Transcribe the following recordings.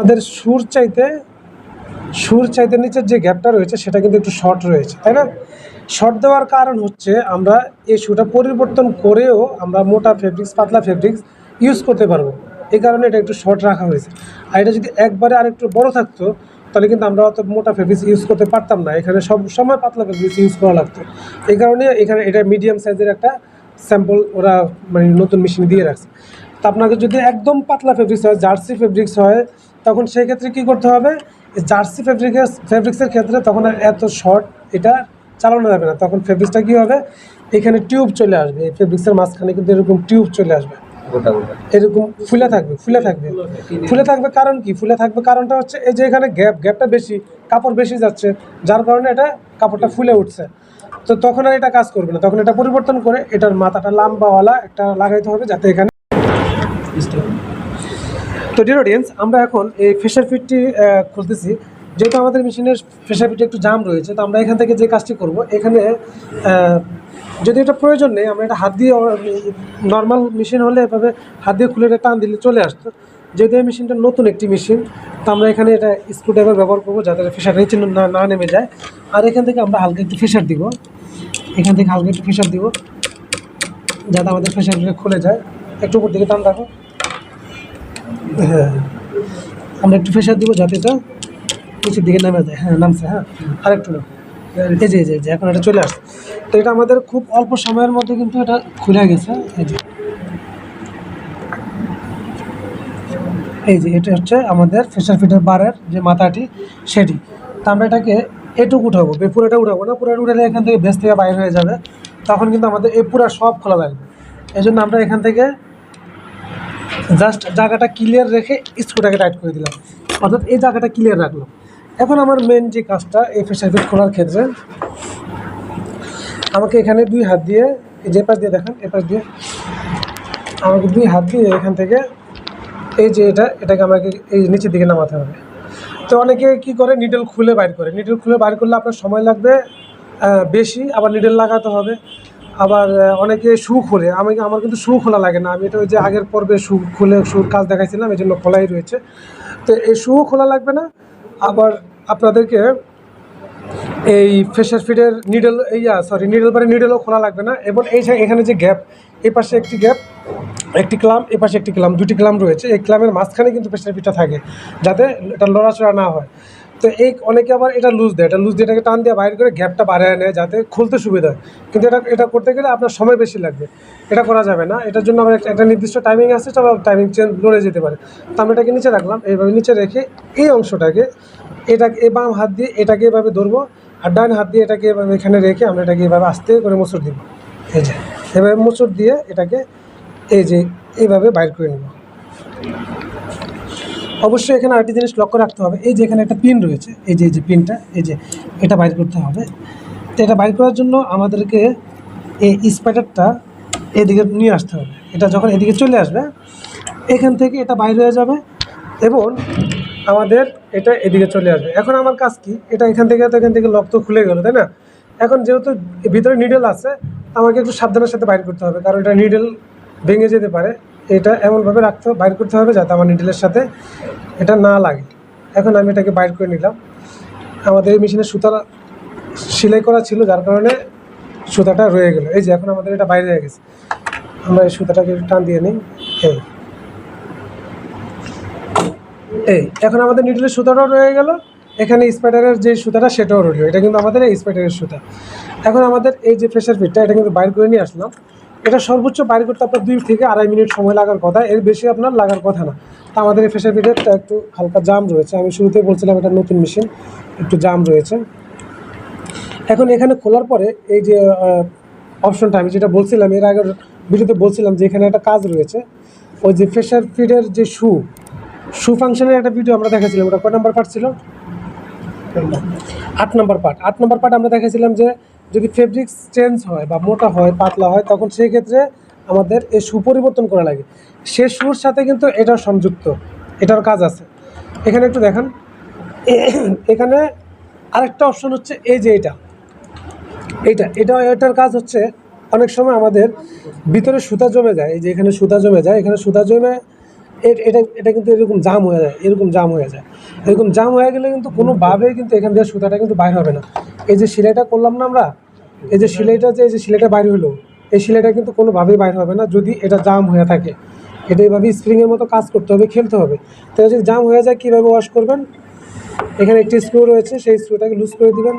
আমাদের সুর চাইতে সুর চাইতে নিচের যে গ্যাপটা রয়েছে, সেটা কিন্তু একটু শর্ট রয়েছে, তাই না? শর্ট দেওয়ার কারণ হচ্ছে আমরা এই সুটা পরিবর্তন করেও আমরা মোটা ফেব্রিক্স পাতলা ফেব্রিক্স ইউজ করতে পারব। এই কারণে এটা একটু শর্ট রাখা হয়েছে। আর এটা যদি একবারে আরেকটু বড় থাকতো, তাহলে কিন্তু আমরা অত মোটা ফেব্রিক্স ইউজ করতে পারতাম না। এখানে সব সময় পাতলা ফেব্রিক্স ইউজ করা লাগতো। এই কারণে এখানে এটা মিডিয়াম সাইজের একটা স্যাম্পল ওরা মানে নতুন মেশিন দিয়ে রাখছে। তা আপনাকে যদি একদম পাতলা ফেব্রিক্স হয় জার্সি ফেব্রিক্স হয় তখন সেই ক্ষেত্রে কী করতে হবে? জার্সি ফেব্রিক্স ফেব্রিক্সের ক্ষেত্রে তখন আর এত শর্ট এটা চালানো যাবে না। তখন ফেব্রিক্সটা কী হবে? এখানে টিউব চলে আসবে। এই ফেব্রিক্সের মাঝখানে কিন্তু এরকম টিউব চলে আসবে। এরকম ফুলে থাকবে ফুলে থাকবে। ফুলে থাকবে। কারণ কি? ফুলে থাকবে কারণটা হচ্ছে এই যে এখানে গ্যাপ গ্যাপটা বেশি কাপড় বেশি যাচ্ছে যার কারণে এটা কাপড়টা ফুলে উঠছে। তো তখন আর এটা কাজ করবে না। তখন এটা পরিবর্তন করে এটার মাথাটা লাম্বাওয়ালা একটা লাগাইতে হবে যাতে এখানে তো ডিয়ার অডিয়েন্স আমরা এখন এই ফেশার ফিটটি খুলতেছি। যেহেতু আমাদের মেশিনের ফেশার ফিটে একটু জাম রয়েছে, তো আমরা এখান থেকে যে কাজটি করব, এখানে যদি এটা প্রয়োজন নেই, আমরা এটা হাত দিয়ে নর্মাল মেশিন হলে এভাবে হাত দিয়ে খুলে টান দিলে চলে আসতো। যেহেতু এই মেশিনটা নতুন একটি মেশিন তো আমরা এখানে এটা স্ক্রুড্রাইভার ব্যবহার করব যাতে ফেশার নিচে না নেমে যায়। আর এখান থেকে আমরা হালকা একটু ফেশার দিব। এখান থেকে হালকা একটু ফেশার দিব, যাতে আমাদের ফেশার খুলে যায়। একটু উপর দিকে টান রাখো। হ্যাঁ। আমরা একটু প্রেশার দিব যাতে এটা নিচের দিকে নামে যায়। হ্যাঁ নামছে হ্যাঁ। আরেকটু এই যে এই যে এখন এটা চলে আসছে। তো এটা আমাদের খুব অল্প সময়ের মধ্যে কিন্তু এটা খুলে গেছে। এই যে। এই যে, এটা হচ্ছে আমাদের ফেশার ফিটের বারের যে মাথাটি, সেটি। তা আমরা এটাকে এটুকু উঠাবো পুরোটা উঠাবো না। পুরোটা উঠালে এখান থেকে বেস থেকে বাইর হয়ে যাবে। তখন কিন্তু আমাদের এই পুরো সব খোলা লাগবে এই জন্য আমরা এখান থেকে জাস্ট জায়গাটা ক্লিয়ার রেখে স্ক্রুটাকে টাইট করে দিলাম। অর্থাৎ এই জায়গাটা ক্লিয়ার রাখলাম। এখন আমার মেন যে কাজটা এই ফেসার ফিট খোলার ক্ষেত্রে, আমাকে এখানে দুই হাত দিয়ে, এই যে পাশ দিয়ে দেখেন এ পাশ দিয়ে আমাকে দুই হাত দিয়ে এখান থেকে এই যে এটা, এটাকে আমাকে এই নিচের দিকে নামাতে হবে। তো অনেকে কি করে? নিডল খুলে বাইর করে। নিডল খুলে বাইর করলে আপনার সময় লাগবে বেশি, আবার নিডল লাগাতে হবে। আবার অনেকে শু খোলে। আমি, আমার কিন্তু শু খোলা লাগে না। আমি এটা ওই যে আগের পর্বে শু খুলে শুর কাজ দেখাইছিলাম এই জন্য খোলাই রয়েছে। তো এই শু খোলা লাগবে না। আবার আপনাদেরকে এই ফেশার ফিডের নিডল ইয়া সরি নিডল পারে নিডলও খোলা লাগবে না। এবং এই এখানে যে গ্যাপ এই পাশে একটি গ্যাপ একটি ক্লাম এ পাশে একটি ক্লাম দুটি ক্লাম রয়েছে। এই ক্লামের মাঝখানে কিন্তু প্রেশার ফিটটা থাকে, যাতে এটা লড়াচড়া না হয়। তো এই অনেকে আবার এটা লুজ দেয়। এটা লুজ দিয়ে এটাকে টান দিয়ে বাইরে করে গ্যাপটা বাড়ায় নেয় যাতে খুলতে সুবিধা হয়। কিন্তু এটা এটা করতে গেলে আপনার সময় বেশি লাগবে। এটা করা যাবে না। এটার জন্য আমার একটা- নির্দিষ্ট টাইমিং আছে, তবে টাইমিং চেঞ্জ লড়ে যেতে পারে। তো আমি এটাকে নিচে রাখলাম। এইভাবে নিচে রেখে এই অংশটাকে, এটাকে, এই বাম হাত দিয়ে এটাকে এভাবে ধরবো আর ডান হাত দিয়ে এটাকে এভাবে এখানে রেখে আমরা এটাকে এভাবে আস্তে করে মোচড় দিব। এই যে, এভাবে মোচড় দিয়ে এটাকে এই যে, এইভাবে বাইর করে নেব। অবশ্যই এখানে আরেকটি জিনিস লক্ষ্য রাখতে হবে। এই যে এখানে একটা পিন রয়েছে, এই যে এই যে পিনটা এই যে, এটা বাইর করতে হবে। তো এটা বাইর করার জন্য আমাদেরকে এই স্পাইডারটা এদিকে নিয়ে আসতে হবে। এটা যখন এদিকে চলে আসবে, এখান থেকে এটা বাইর হয়ে যাবে এবং আমাদের এটা এদিকে চলে আসবে। এখন আমার কাজ কি? এটা এখান থেকে তো এখান থেকে লক তো খুলে গেল, তাই না? এখন যেহেতু ভিতরে নিডেল আছে, আমাকে একটু সাবধানের সাথে বাইর করতে হবে, কারণ এটা নিডেল ভেঙে যেতে পারে। এটা এমনভাবে রাখতে বাইর করতে হবে যাতে আমার নিডেলের সাথে এটা না লাগে। এখন আমি এটাকে বাইর করে নিলাম। আমাদের এই মেশিনের সুতা সেলাই করা ছিল, যার কারণে সুতাটা রয়ে গেল। এই যে এখন আমাদের এটা বাইরে হয়ে গেছে। আমরা এই সুতাটাকে টান দিয়ে নিই। এই। এই, এখন আমাদের নিডলের সুতাটাও রয়ে গেল। এখানে স্পাইডারের যে সুতাটা, সেটাও রইল এটা কিন্তু আমাদের এই স্পাইডারের সুতা। এখন আমাদের এই যে প্রেশার ফিটটা এটা কিন্তু বাইর করে নিয়ে আসলাম। এটা সর্বোচ্চ বাইর করতে আপনার দুই থেকে আড়াই মিনিট সময় লাগার কথা। এর বেশি আপনার লাগার কথা না। তা আমাদের এই প্রেশার ফিটেরটা একটু হালকা জাম রয়েছে। আমি শুরুতেই বলছিলাম এটা নতুন মেশিন একটু জাম রয়েছে। এখন এখানে খোলার পরে এই যে অপশনটা আমি যেটা বলছিলাম, এর আগের ভিডিওতে বলছিলাম যে এখানে একটা কাজ রয়েছে। ওই যে প্রেশার ফিডের যে শু শু ফাংশনের একটা ভিডিও আমরা দেখেছিলাম ওটা কয় নাম্বার পার্ট ছিল? আট নম্বর পার্ট আট নম্বর পার্ট আমরা দেখেছিলাম যে যদি ফেব্রিক্স চেঞ্জ হয় বা মোটা হয়, পাতলা হয়, তখন সেই ক্ষেত্রে আমাদের এই শু পরিবর্তন করা লাগে। সে শুর সাথে কিন্তু এটা সংযুক্ত। এটার কাজ আছে। এখানে একটু দেখান। এখানে আরেকটা অপশন হচ্ছে এই যে এটা। এইটা, এটা, এটার কাজ হচ্ছে অনেক সময় আমাদের ভিতরে সুতা জমে যায়। এই যে এখানে সুতা জমে যায়, এখানে সুতা জমে এ- এটা এটা কিন্তু এরকম জাম হয়ে যায়, এরকম জাম হয়ে যায়। এরকম জাম হয়ে গেলে কিন্তু কোনোভাবেই কিন্তু এখান থেকে সুতাটা কিন্তু বাইর হবে না। এই যে সেলাইটা করলাম না আমরা, এই যে সেলাইটা যে, এই যে সেলাইটা বাইর হলো, এই সেলাইটা কিন্তু কোনোভাবেই বাইর হবে না যদি এটা জাম হয়ে থাকে। এটা এইভাবে স্প্রিংয়ের মতো কাজ করতে হবে, খেলতে হবে। তো যদি জাম হয়ে যায়, কীভাবে ওয়াশ করবেন? এখানে একটি স্ক্রু রয়েছে, সেই স্ক্রুটাকে লুজ করে দিবেন।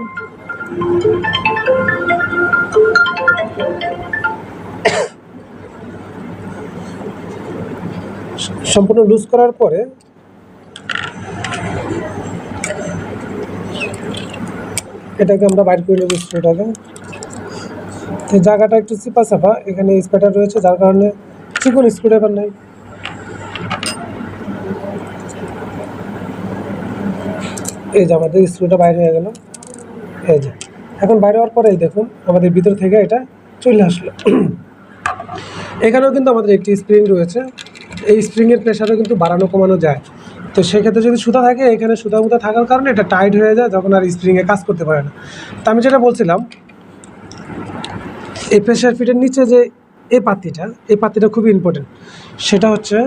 সম্পূর্ণ লুজ করার পরে এটাকে আমরা বাইর করে নেব স্ক্রুটাকে তো জায়গাটা একটু চিপা চাপা এখানে স্প্যাটার রয়েছে, যার কারণে চিকন স্ক্রুড্রাইভার নেই। এই যে আমাদের স্ক্রুটা বাইরে হয়ে গেল। এই যে, এখন বাইরে হওয়ার পরেই দেখুন, আমাদের ভিতর থেকে এটা চলে আসলো। এখানেও কিন্তু আমাদের একটি স্প্রিং রয়েছে। এই স্প্রিংয়ের প্রেশারও কিন্তু বাড়ানো কমানো যায়। তো সেক্ষেত্রে যদি সুতা থাকে, এখানে সুতা মুতা থাকার কারণে এটা টাইট হয়ে যায়, তখন আর স্প্রিংয়ে কাজ করতে পারে না। তো আমি যেটা বলছিলাম, এই প্রেশার ফিটের নিচে যে এই পাত্তিটা এই পাত্তিটা খুবই ইম্পর্টেন্ট সেটা হচ্ছে,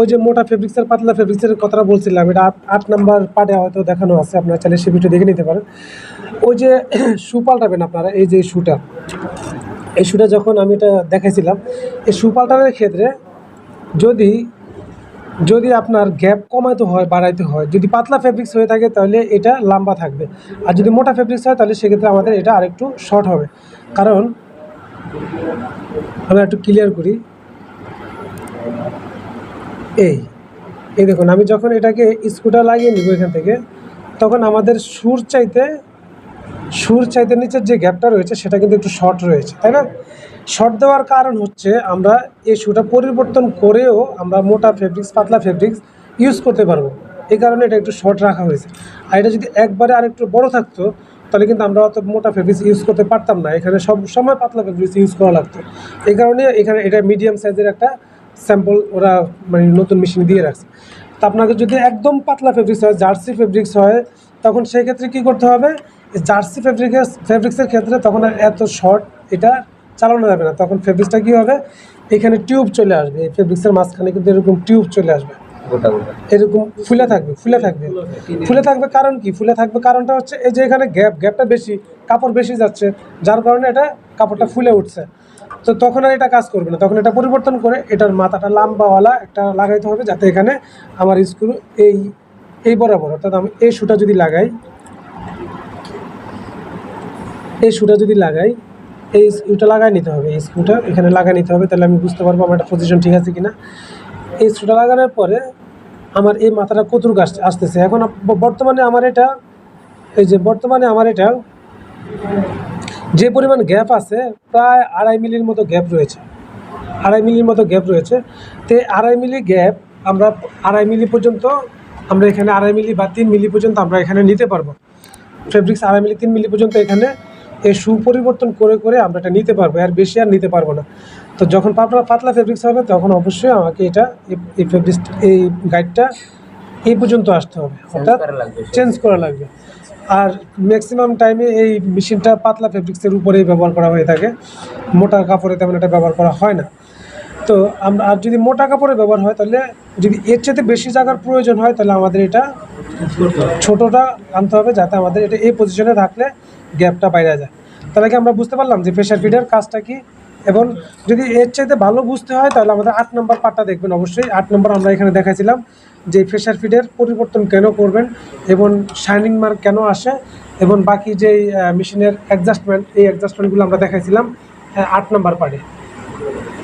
ওই যে মোটা ফেব্রিক্সের পাতলা ফেব্রিক্সের কথাটা বলছিলাম, এটা আট আট নাম্বার পার্টে হয়তো দেখানো আছে, আপনারা চাইলে সে ভিডিও দেখে নিতে পারেন। ওই যে শু পাল্টাবেন আপনারা, এই যে শুটা এই শুটা যখন আমি এটা দেখাইছিলাম, এই শু পাল্টানোর ক্ষেত্রে যদি যদি আপনার গ্যাপ কমাতে হয়, বাড়াইতে হয়, যদি পাতলা ফেব্রিক্স হয়ে থাকে, তাহলে এটা লম্বা থাকবে। আর যদি মোটা ফেব্রিক্স হয়, তাহলে সেক্ষেত্রে আমাদের এটা আরেকটু শর্ট হবে। কারণ আমরা একটু ক্লিয়ার করি। এই এই দেখুন, আমি যখন এটাকে স্কুটার লাগিয়ে নিব এখান থেকে, তখন আমাদের সুর চাইতে সুর চাইতে নিচের যে গ্যাপটা রয়েছে, সেটা কিন্তু একটু শর্ট রয়েছে, তাই না? শর্ট দেওয়ার কারণ হচ্ছে, আমরা এই শুটা পরিবর্তন করেও আমরা মোটা ফেব্রিক্স পাতলা ফেব্রিক্স ইউজ করতে পারব। এই কারণে এটা একটু শর্ট রাখা হয়েছে। আর এটা যদি একবারে আর একটু বড় থাকতো, তাহলে কিন্তু আমরা অত মোটা ফেব্রিক্স ইউজ করতে পারতাম না। এখানে সব সময় পাতলা ফেব্রিক্স ইউজ করা লাগতো। এই কারণে এখানে এটা মিডিয়াম সাইজের একটা স্যাম্পল ওরা মানে নতুন মেশিনে দিয়ে রাখছে। তা আপনাকে যদি একদম পাতলা ফেব্রিক্স হয়, জার্সি ফেব্রিক্স হয়, তখন সেই ক্ষেত্রে কী করতে হবে? জার্সি ফেব্রিকের ফেব্রিক্সের ক্ষেত্রে তখন আর এত শর্ট এটা চালানো যাবে না। তখন ফেব্রিক্সটা কী হবে? এখানে টিউব চলে আসবে। এই ফেব্রিক্সের মাঝখানে কিন্তু এরকম টিউব চলে আসবে। এরকম ফুলে থাকবে ফুলে থাকবে। ফুলে থাকবে। কারণ কি? ফুলে থাকবে কারণটা হচ্ছে এই যে এখানে গ্যাপ গ্যাপটা বেশি কাপড় বেশি যাচ্ছে যার কারণে এটা কাপড়টা ফুলে উঠছে। তো তখন আর এটা কাজ করবে না। তখন এটা পরিবর্তন করে এটার মাথাটা লাম্বাওয়ালা একটা লাগাইতে হবে যাতে এখানে আমার স্ক্রু এই এই বরাবর অর্থাৎ আমি এই শুটা যদি লাগাই এই শুটা যদি লাগাই, এই স্ক্রুটা লাগাই নিতে হবে। এই স্ক্রুটা এখানে লাগাই নিতে হবে, তাহলে আমি বুঝতে পারব আমার একটা পজিশন ঠিক আছে কিনা। এই স্ক্রুটা লাগানোর পরে আমার এই মাথাটা কতটুকু আসতে আসতেছে? এখন বর্তমানে আমার এটা, এই যে বর্তমানে আমার এটা, যে পরিমাণ গ্যাপ আছে, প্রায় আড়াই মিলির মতো গ্যাপ রয়েছে। আড়াই মিলির মতো গ্যাপ রয়েছে। তো আড়াই মিলি গ্যাপ আমরা আড়াই মিলি পর্যন্ত, আমরা এখানে আড়াই মিলি বা তিন মিলি পর্যন্ত আমরা এখানে নিতে পারব। ফেব্রিক্স আড়াই মিলি, তিন মিলি পর্যন্ত এখানে এই সু পরিবর্তন করে করে আমরা এটা নিতে পারব আর বেশি আর নিতে পারব না। তো যখন পাতলা পাতলা ফেব্রিক্স হবে তখন অবশ্যই আমাকে এটা এই- এই ফেব্রিক্স এই গাইডটা এই পর্যন্ত আসতে হবে। অর্থাৎ চেঞ্জ করা লাগবে। আর ম্যাক্সিমাম টাইমে এই মেশিনটা পাতলা ফেব্রিক্সের উপরেই ব্যবহার করা হয়ে থাকে। মোটা কাপড়ে তেমন এটা ব্যবহার করা হয় না। তো আমরা আর যদি মোটা কাপড়ে ব্যবহার হয় তাহলে যদি এর চেয়ে বেশি জায়গার প্রয়োজন হয় তাহলে আমাদের এটা ছোটোটা আনতে হবে যাতে আমাদের এটা এই পজিশনে থাকলে গ্যাপটা বাইরে যায়। তাহলে কি আমরা বুঝতে পারলাম যে প্রেশার ফিডের কাজটা কি এবং যদি এর চাইতে ভালো বুঝতে হয় তাহলে আমাদের আট নম্বর পার্টটা দেখবেন অবশ্যই। আট নম্বর আমরা এখানে দেখাইছিলাম যে প্রেশার ফিডের পরিবর্তন কেন করবেন এবং শাইনিং মার্ক কেন আসে এবং বাকি যে মেশিনের অ্যাডজাস্টমেন্ট এই অ্যাডজাস্টমেন্টগুলো আমরা দেখাইছিলাম আট নম্বর পার্টে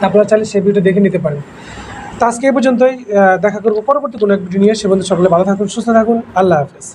আপনারা চাইলে সেই ভিডিও দেখে নিতে পারেন। তো আজকে এই পর্যন্তই দেখা করব পরবর্তী কোনো এক ভিডিও নিয়ে। সে বন্ধু সকলে ভালো থাকুন, সুস্থ থাকুন। আল্লাহ হাফেজ।